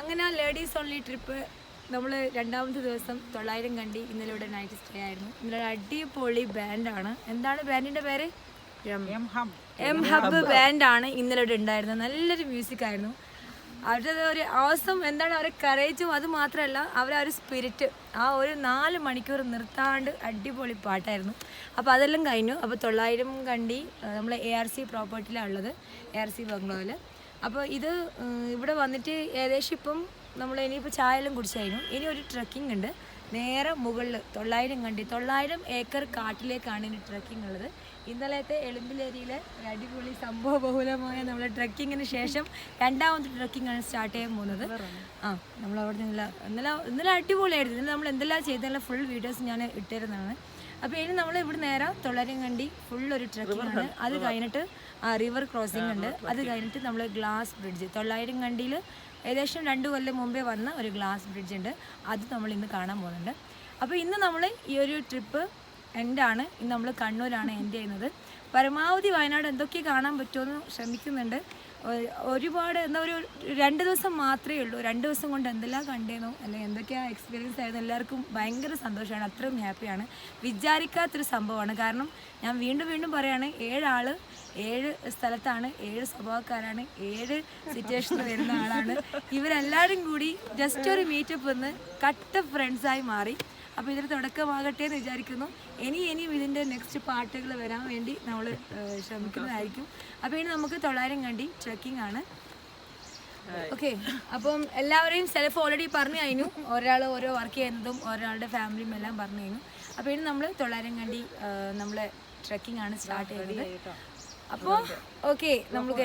അങ്ങനെ ആ ladies only trip നമ്മൾ രണ്ടാമത്തെ ദിവസം തൊള്ളായിരം കണ്ടി ഇന്നലെ ഇവിടെ നൈറ്റ് സ്റ്റേ ആയിരുന്നു. ഇന്നലെ അടിപൊളി ബാൻഡാണ് എന്താണ് ബാൻഡിന്റെ പേര്? എം ഹബ് ബാൻഡാണ് ഇന്നലെ ഇവിടെ ഉണ്ടായിരുന്നത്. നല്ലൊരു മ്യൂസിക് ആയിരുന്നു. അവരുടെ ഒരു അവസം എന്താണ് അവരെ കറേജും അത് മാത്രമല്ല അവരെ ഒരു സ്പിരിറ്റ് ആ ഒരു നാല് മണിക്കൂർ നിർത്താണ്ട് അടിപൊളി പാട്ടായിരുന്നു. അപ്പോൾ അതെല്ലാം കഴിഞ്ഞു. അപ്പോൾ തൊള്ളായിരം കണ്ടി നമ്മൾ എ ആർ സി പ്രോപ്പർട്ടിയിലാണ് ഉള്ളത്. എ ആർ സി ബംഗ്ലോയിൽ അപ്പോൾ ഇത് ഇവിടെ വന്നിട്ട് ഏകദേശം ഇപ്പം നമ്മൾ ഇനിയിപ്പോൾ ചായ എല്ലാം കുടിച്ചായിരുന്നു. ഇനി ഒരു ട്രക്കിംഗ് ഉണ്ട്. നേരെ മുകളിൽ തൊള്ളായിരം കണ്ടി തൊള്ളായിരം ഏക്കർ കാട്ടിലേക്കാണ് ഇനി ട്രക്കിംഗ് ഉള്ളത്. ഇന്നലത്തെ എളുമ്പിലേരിയിലെ അടിപൊളി സംഭവ ബഹുലമായ നമ്മുടെ ട്രക്കിങ്ങിന് ശേഷം രണ്ടാമത്തെ ട്രക്കിംഗ് ആണ് സ്റ്റാർട്ട് ചെയ്യാൻ പോകുന്നത്. ആ നമ്മൾ അവിടെ നിന്നില്ല ഇന്നലെ ഇന്നലെ അടിപൊളിയായിരുന്നു. ഇന്നലെ നമ്മൾ എന്തെല്ലാം ചെയ്തെല്ലാം ഫുൾ വീഡിയോസ് ഞാൻ ഇട്ടിരുന്നതാണ്. അപ്പോൾ ഇനി നമ്മൾ ഇവിടെ നേരെ തൊള്ളായിരം കണ്ടി ഫുൾ ഒരു ട്രക്കിംഗ് ആണ് അത് കഴിഞ്ഞിട്ട് ആ റിവർ ക്രോസിംഗ് ഉണ്ട്. അത് കഴിഞ്ഞിട്ട് നമ്മൾ ഗ്ലാസ് ബ്രിഡ്ജ് തൊള്ളായിരം കണ്ടിയിൽ ഏകദേശം രണ്ട് കൊല്ലം മുമ്പേ വന്ന ഒരു ഗ്ലാസ് ബ്രിഡ്ജ് ഉണ്ട്. അത് നമ്മൾ ഇന്ന് കാണാൻ പോകുന്നുണ്ട്. അപ്പോൾ ഇന്ന് നമ്മൾ ഈ ഒരു ട്രിപ്പ് എൻഡാണ് ഇന്ന് നമ്മൾ കണ്ണൂരാണ് എൻഡ് ചെയ്യുന്നത്. പരമാവധി വയനാട് എന്തൊക്കെ കാണാൻ പറ്റുമെന്ന് ശ്രമിക്കുന്നുണ്ട്. ഒരുപാട് എന്താ ഒരു രണ്ട് ദിവസം മാത്രമേ ഉള്ളൂ. രണ്ട് ദിവസം കൊണ്ട് എന്തെല്ലാം കണ്ടേനോ? അല്ലെങ്കിൽ എന്തൊക്കെയാ എക്സ്പീരിയൻസ് ആയിരുന്നു? എല്ലാവർക്കും ഭയങ്കര സന്തോഷമാണ്. അത്രയും ഹാപ്പിയാണ് വിചാരിക്കാത്തൊരു സംഭവമാണ്. കാരണം ഞാൻ വീണ്ടും വീണ്ടും പറയുകയാണ് ഏഴാൾ ഏഴ് സ്ഥലത്താണ് ഏഴ് സ്വഭാവക്കാരാണ് ഏഴ് സിറ്റുവേഷനിൽ വരുന്ന ആളാണ്. ഇവരെല്ലാവരും കൂടി ജസ്റ്റ് ഒരു മീറ്റപ്പ് വന്ന് കട്ട ഫ്രണ്ട്സായി മാറി. അപ്പോൾ ഇതിന് തുടക്കമാകട്ടെ എന്ന് വിചാരിക്കുന്നു. ഇനി ഇനിയും ഇതിന്റെ നെക്സ്റ്റ് പാട്ടുകൾ വരാൻ വേണ്ടി നമ്മൾ ശ്രമിക്കുന്നതായിരിക്കും. അപ്പോൾ ഇനി നമുക്ക് തൊള്ളായിരം കണ്ടി ട്രക്കിംഗ് ആണ്. ഓക്കെ അപ്പം എല്ലാവരെയും സെൽഫ് ഓൾറെഡി പറഞ്ഞു കഴിഞ്ഞു. ഒരാൾ ഓരോ വർക്ക് ചെയ്യുന്നതും ഒരാളുടെ ഫാമിലിയും എല്ലാം പറഞ്ഞു കഴിഞ്ഞു. അപ്പോൾ ഇനി നമ്മൾ തൊള്ളായിരം കണ്ടി നമ്മൾ ട്രക്കിംഗ് ആണ് സ്റ്റാർട്ട് ചെയ്യുന്നത്. അപ്പോൾ ഓക്കെ നമുക്ക്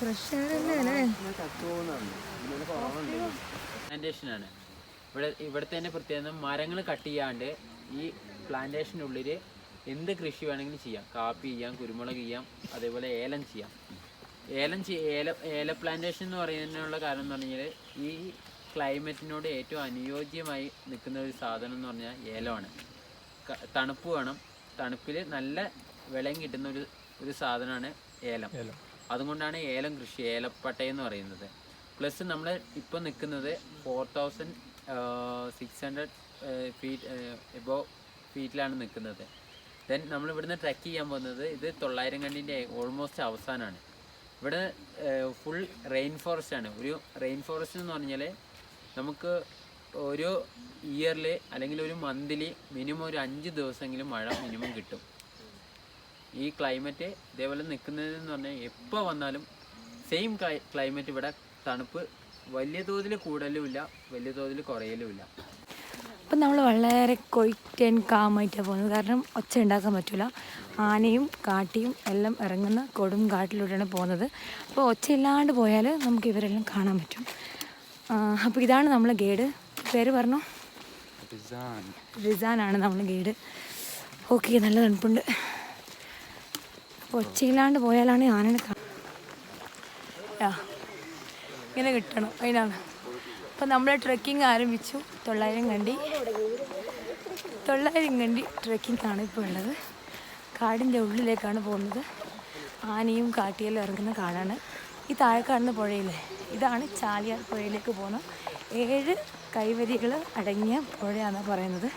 ഫ്രഷ് ആണ്. പ്ലാന്റേഷനാണ് ഇവിടെ ഇവിടുത്തെ തന്നെ പ്രത്യേകത മരങ്ങൾ കട്ട് ചെയ്യാണ്ട് ഈ പ്ലാന്റേഷനുള്ളിൽ എന്ത് കൃഷി വേണമെങ്കിലും ചെയ്യാം. കാപ്പി ചെയ്യാം കുരുമുളക് ചെയ്യാം അതേപോലെ ഏലം ചെയ്യാം. ഏലം ചെയ്യ ഏല ഏല പ്ലാന്റേഷൻ എന്ന് പറയുന്നതിനുള്ള കാരണം എന്ന് പറഞ്ഞാൽ ഈ ക്ലൈമറ്റിനോട് ഏറ്റവും അനുയോജ്യമായി നിൽക്കുന്ന ഒരു സാധനം എന്ന് പറഞ്ഞാൽ ഏലമാണ്. തണുപ്പ് വേണം. തണുപ്പിൽ നല്ല വിളയും കിട്ടുന്ന ഒരു ഒരു സാധനമാണ് ഏലം. അതുകൊണ്ടാണ് ഏലം കൃഷി ഏലപ്പട്ട എന്ന് പറയുന്നത്. പ്ലസ് നമ്മൾ ഇപ്പോൾ നിൽക്കുന്നത് four thousand six hundred feet above ഫീറ്റിലാണ് നിൽക്കുന്നത് ദെൻ നമ്മൾ ഇവിടുന്ന് ട്രക്ക് ചെയ്യാൻ പോകുന്നത് ഇത് തൊള്ളായിരം കണ്ടിന്റെ ഓൾമോസ്റ്റ് അവസാനമാണ് ഇവിടെ ഫുൾ റെയിൻ ഫോറസ്റ്റ് ആണ്. ഒരു റെയിൻ ഫോറസ്റ്റ് എന്ന് പറഞ്ഞാൽ നമുക്ക് ഒരു ഇയറിൽ അല്ലെങ്കിൽ ഒരു മന്തിൽ മിനിമം ഒരു അഞ്ച് ദിവസമെങ്കിലും മഴ മിനിമം കിട്ടും. ഈ ക്ലൈമറ്റ് ഇതേപോലെ നിൽക്കുന്നതെന്ന് പറഞ്ഞാൽ എപ്പോൾ വന്നാലും സെയിം ക്ലൈമറ്റ് ഇവിടെ തണുപ്പ് വലിയ തോതിൽ കൂടലുമില്ല വലിയ തോതിൽ കുറയലുമില്ല. അപ്പം നമ്മൾ വളരെ കൊയ്റ്റ് ആൻഡ് കാമായിട്ടാണ് പോകുന്നത്. കാരണം ഒച്ച ഉണ്ടാക്കാൻ പറ്റില്ല ആനയും കാട്ടിയും എല്ലാം ഇറങ്ങുന്ന കൊടും കാട്ടിലൂടെയാണ് പോകുന്നത്. അപ്പോൾ ഒച്ച ഇല്ലാണ്ട് പോയാൽ നമുക്ക് ഇവരെല്ലാം കാണാൻ പറ്റും. അപ്പോൾ ഇതാണ് നമ്മളെ ഗൈഡ്. പേര് പറഞ്ഞോ? റിസാനാണ് നമ്മളെ ഗൈഡ്. ഓക്കെ നല്ല തണുപ്പുണ്ട്. ഒച്ചയില്ലാണ്ട് പോയാലാണ് ആനനെ കാണാൻ ആ ഇങ്ങനെ കിട്ടണം അതിനാണ്. അപ്പം നമ്മൾ ട്രെക്കിംഗ് ആരംഭിച്ചു. തൊള്ളായിരം കണ്ടി. തൊള്ളായിരം കണ്ടി ട്രെക്കിംഗ് ആണ് ഇപ്പോൾ ഉള്ളത്. കാടിന്റെ ഉള്ളിലേക്കാണ് പോകുന്നത്. ആനയും കാട്ടിയെല്ലാം ഇറങ്ങുന്ന കാടാണ്. ഈ താഴെ കാണുന്ന പുഴയില്ലേ? ഇതാണ് ചാലിയാർ പുഴയിലേക്ക് പോകുന്ന ഏഴ് കൈവരികൾ അടങ്ങിയ പുഴയാണെന്നാണ് പറയുന്നത്.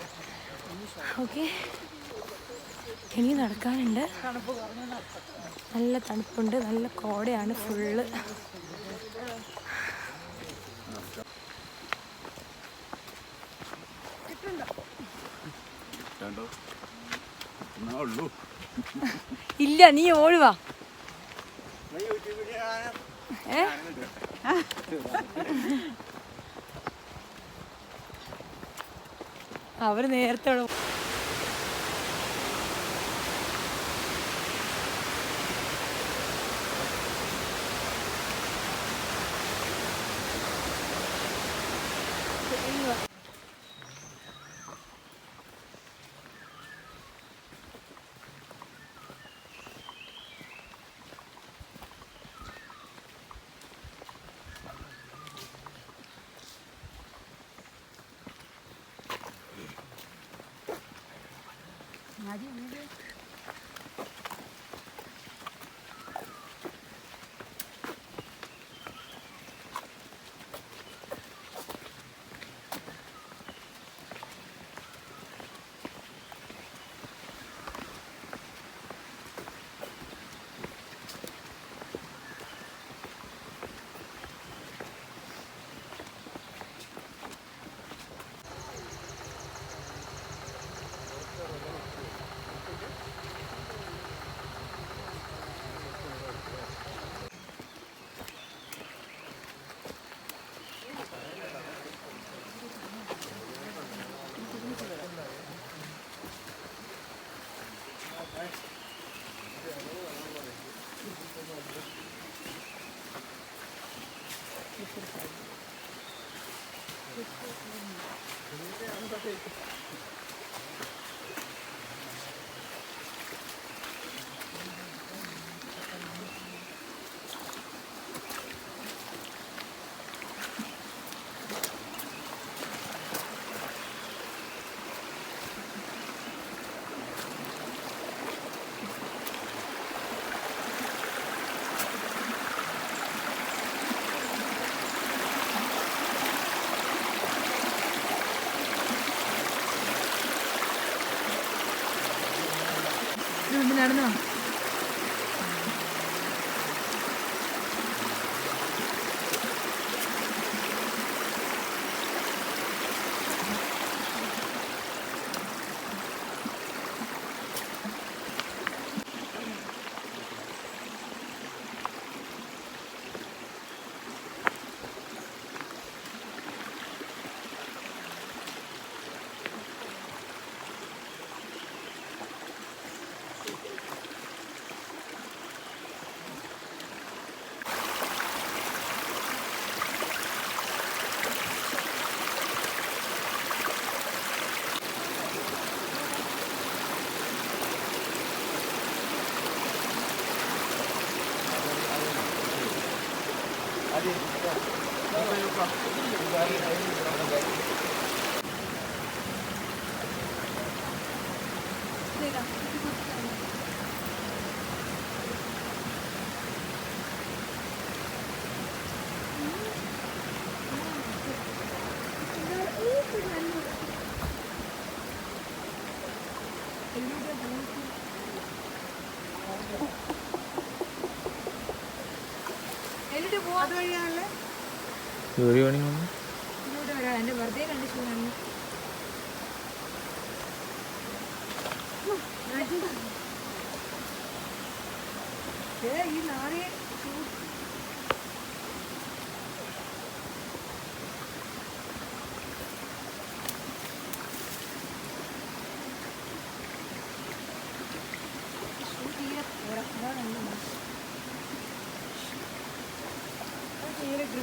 ഓക്കെ. ഇനി നടക്കാനുണ്ട്. നല്ല തണുപ്പുണ്ട്. നല്ല കോടയാണ് ഫുള്ള് ഇല്ല നീ ഓടുവാ അവർ നേരത്തെ അവിടെ പോ- Thank you. എന്നിട്ട് പോവാ വെറുതെ കണ്ടിട്ടുണ്ടായിരുന്നു ഈ നാറിയെ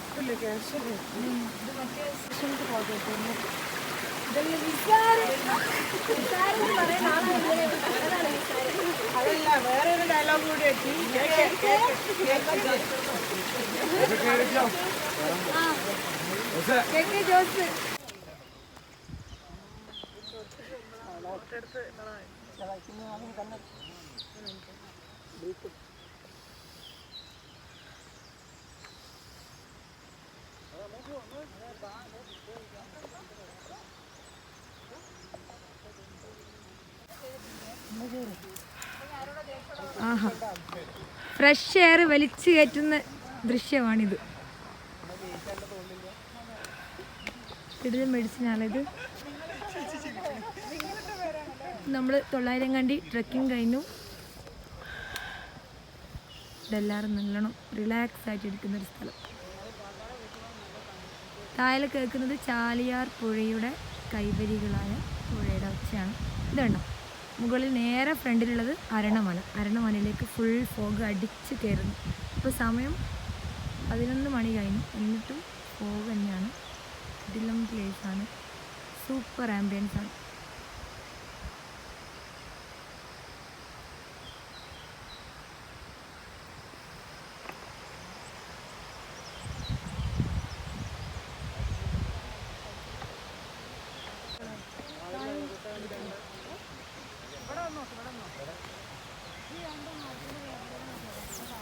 ഗ്രിപ്പില്ല ക്യാഷ് ഇത് മറ്റേ സെഷൻക്ക് പോകട്ടെ ഇതല്ലേ അതല്ല വേറെ ഒരു ഡയലോഗ് കൂടി എത്തി ജോസ് കെ ജോസ് ആഹാ. ഫ്രഷ് എയർ വലിച്ചു കയറ്റുന്ന ദൃശ്യമാണിത്. ഇതിൽ മെഡിസിനാണിത് നമ്മൾ തൊള്ളായിരം കണ്ടി ട്രക്കിംഗ് കഴിഞ്ഞു. ഇതെല്ലാവരും നല്ലോണം. റിലാക്സ് ആയിട്ട് ഇരിക്കുന്ന ഒരു സ്ഥലം. താഴെ കേൾക്കുന്നത് ചാലിയാർ പുഴയുടെ കൈവരികളായ പുഴയുടെ ഒച്ചയാണ് ഇതുണ്ടോ മുകളിൽ നേരെ ഫ്രണ്ടിലുള്ളത് അരണമല അരണമലയിലേക്ക് ഫുൾ ഫോഗ് അടിച്ച് കയറുന്നു. ഇപ്പോൾ സമയം പതിനൊന്ന് മണി കഴിഞ്ഞു. എന്നിട്ടും ഫോഗ് തന്നെയാണ്. ഇതിലും പ്ലേസാണ് സൂപ്പർ ആംബിയൻസ്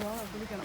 ആണ്